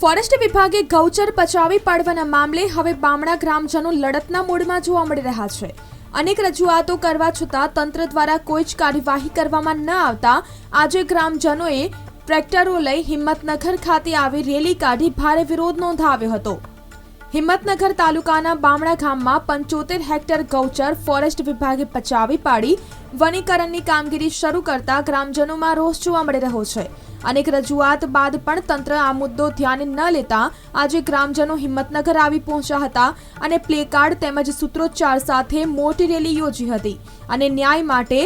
Forest વિભાગે ગૌચર પચાવી પાડવાના મામલે હવે બામણા ગ્રામજનો લડતના મૂડમાં જોવા મળી રહ્યા છે. અનેક રજૂઆતો કરવા છતાં તંત્ર દ્વારા કોઈ જ કાર્યવાહી કરવામાં ન આવતા આજે ગ્રામજનોએ ટ્રેક્ટરો લઈ હિંમતનગર ખાતે આવી રેલી કાઢી ભારે વિરોધ નોંધાવ્યો હતો. હિંમતનગર તાલુકાના બામણા ગામમાં પંચોતેર હેક્ટર ગૌચર ફોરેસ્ટ વિભાગે પચાવી પાડી વનીકરણની કામગીરી શરૂ કરતા ગ્રામજનોમાં રોષ જોવા મળી રહ્યો છે. અનેક રજૂઆત બાદ પણ તંત્ર આ મુદ્દો ધ્યાને ન લેતા આજે ગ્રામજનો હિંમતનગર આવી પહોંચ્યા હતા અને પ્લેકાર્ડ તેમજ સૂત્રોચ્ચાર સાથે મોટી રેલી યોજી હતી અને ન્યાય માટે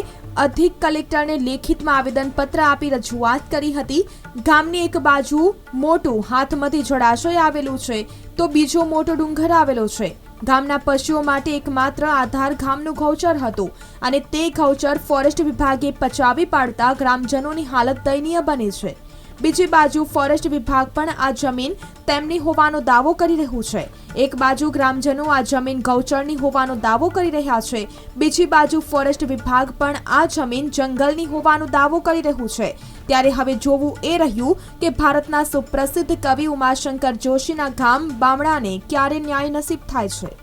અધિક કલેક્ટરને લેખિતમાં આવેદનપત્ર આપી રજૂઆત કરી હતી. ગામની એક બાજુ મોટું હાથમતી જળાશય આવેલું છે તો બીજો મોટો ડુંગર આવેલો છે. ગામના પશુઓ માટે એકમાત્ર આધાર ગામનું ગૌચર હતું અને તે ગૌચર ફોરેસ્ટ વિભાગે પચાવી પાડતા ગ્રામજનોની હાલત દયનીય બની છે. બીજી બાજુ ફોરેસ્ટ વિભાગ પણ આ જમીન તેમની હોવાનો દાવો કરી રહ્યું છે. એક બાજુ ગ્રામજનો આ જમીન ગૌચરની હોવાનો દાવો કરી રહ્યા છે. બીજી બાજુ ફોરેસ્ટ વિભાગ પણ આ જમીન જંગલની હોવાનો દાવો કરી રહ્યું છે. ત્યારે હવે જોવું એ રહ્યું કે ભારતના સુપ્રસિદ્ધ કવિ ઉમાશંકર જોશીના ગામ બામણાને ક્યારે ન્યાય નસીબ થાય છે.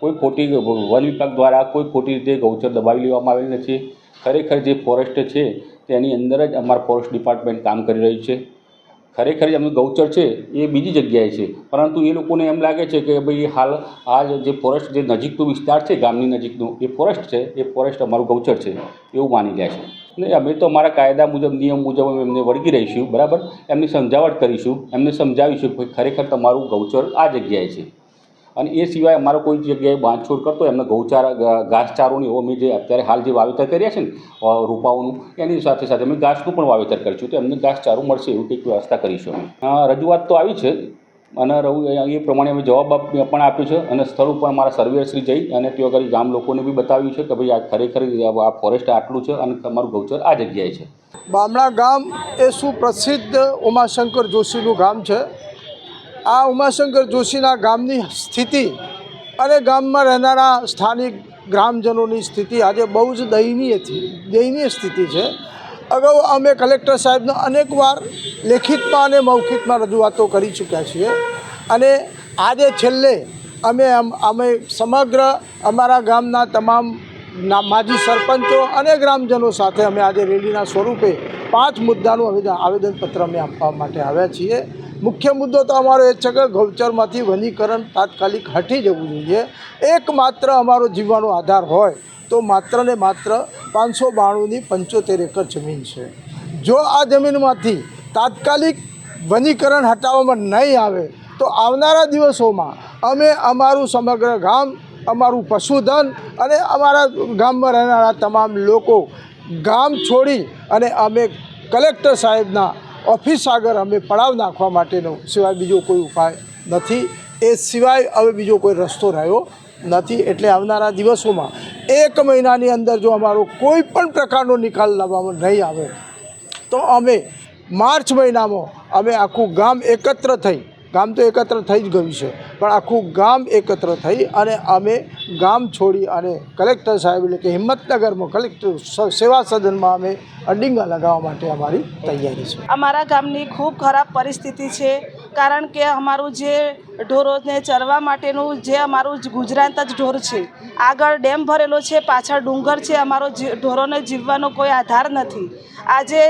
કોઈ ખોટી વન વિભાગ દ્વારા કોઈ ખોટી રીતે ગૌચર દબાવી લેવામાં આવેલ નથી. ખરેખર જે ફોરેસ્ટ છે, તેની અંદર જ અમારું ફોરેસ્ટ ડિપાર્ટમેન્ટ કામ કરી રહ્યું છે. ખરેખર જે અમે ગૌચર છે, એ બીજી જગ્યાએ છે. પરંતુ એ લોકોને એમ લાગે છે કે ભાઈ, હાલ આ જે ફોરેસ્ટ જે નજીકનો વિસ્તાર છે, ગામની નજીકનું, એ ફોરેસ્ટ છે, એ ફોરેસ્ટ અમારું ગૌચર છે, એવું માની લે છે. એટલે અમે તો અમારા કાયદા મુજબ, નિયમ મુજબ અમે એમને વળગી રહીશું, બરાબર? એમની સમજાવટ કરીશું, એમને સમજાવીશું કે ખરેખર તમારું ગૌચર આ જગ્યાએ છે. અને એ સિવાય અમારો કોઈ જગ્યાએ બાંધછોડ કરતો, એમને ગૌચારા ઘાસચારોની એવો અમે જે અત્યારે હાલ જે વાવેતર કર્યા છે ને રૂપાઓનું, એની સાથે સાથે અમે ઘાસનું પણ વાવેતર કરીશું તો એમને ઘાસચારો મળશે એવું કંઈક વ્યવસ્થા કરીશું અમે. રજૂઆત તો આવી છે અને રહું એ પ્રમાણે અમે જવાબ પણ આપ્યો છે અને સ્થળ ઉપર અમારા સર્વેશ્રી જઈ અને ત્યાં આગળ ગામ લોકોને બી બતાવ્યું છે કે ભાઈ આ ખરેખર આ ફોરેસ્ટ આટલું છે અને તમારું ગૌચર આ જગ્યાએ છે. બામણા ગામ એ સુપ્રસિદ્ધ ઉમાશંકર જોશીનું ગામ છે. આ ઉમાશંકર જોશીના ગામની સ્થિતિ અને ગામમાં રહેનારા સ્થાનિક ગ્રામજનોની સ્થિતિ આજે બહુ જ દયનીય દયનીય સ્થિતિ છે. અગાઉ અમે કલેક્ટર સાહેબને અનેકવાર લેખિતમાં અને મૌખિકમાં રજૂઆતો કરી ચૂક્યા છીએ અને આજે છેલ્લે અમે અમ- સમગ્ર અમારા ગામના તમામ માજી સરપંચો અને ગ્રામજનો સાથે અમે આજે રેલીના સ્વરૂપે પાંચ મુદ્દાનું આવેદન આવેદનપત્ર અમે આપવા માટે આવ્યા છીએ. મુખ્ય મુદ્દો તો અમારો એ છે કે ગૌચરમાંથી વનીકરણ તાત્કાલિક હટી જવું જોઈએ. એકમાત્ર અમારો જીવવાનો આધાર હોય તો માત્ર ને માત્ર પાંચસો બાણુંની પંચોતેર એકર જમીન છે. જો આ જમીનમાંથી તાત્કાલિક વનીકરણ હટાવવામાં નહીં આવે તો આવનારા દિવસોમાં અમે અમારું સમગ્ર ગામ, અમારું પશુધન અને અમારા ગામમાં રહેનારા તમામ લોકો ગામ છોડી અને અમે કલેક્ટર સાહેબના ઓફિસ આગળ અમે પડાવ નાખવા માટેનો સિવાય બીજો કોઈ ઉપાય નથી. એ સિવાય હવે બીજો કોઈ રસ્તો રહ્યો નથી. એટલે આવનારા દિવસોમાં એક મહિનાની અંદર જો અમારો કોઈ પણ પ્રકારનો નિકાલ લાવવામાં નહીં આવે, તો અમે માર્ચ મહિનામાં અમે આખું ગામ એકત્ર થઈ ગામ તો એકત્ર થઈ જ ગયું છે. પણ આખું ગામ એકત્ર થઈ અને અમે ગામ છોડી અને કલેક્ટર સાહેબ એટલે કે હિંમતનગરમાં કલેક્ટર સેવા સદનમાં અમે અડિંગા લગાવવા માટે અમારી તૈયારી છે. અમારા ગામની ખૂબ ખરાબ પરિસ્થિતિ છે. કારણ કે અમારું જે ઢોરોને ચરવા માટેનું જે અમારું ગુજરાત જ ઢોર છે. આગળ ડેમ ભરેલો છે, પાછળ ડુંગર છે, અમારો ઢોરોને જીવવાનો કોઈ આધાર નથી. આજે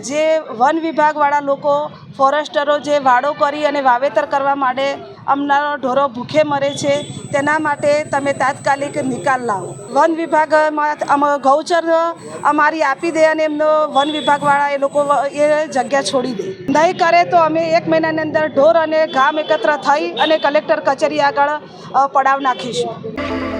જે વન વિભાગવાળા લોકો, ફોરેસ્ટરો જે વાડો કરી અને વાવેતર કરવા માટે અમારા ઢોરો ભૂખે મરે છે. તેના માટે તમે તાત્કાલિક નિકાલ લાવો. વન વિભાગમાં ગૌચર અમારી આપી દે અને એમનો વન વિભાગવાળા એ લોકો એ જગ્યા છોડી દે. નહીં કરે તો અમે એક મહિનાની અંદર ઢોર અને ગામ એકત્ર થઈ અને કલેક્ટર કચેરી આગળ પડાવ નાખીશું.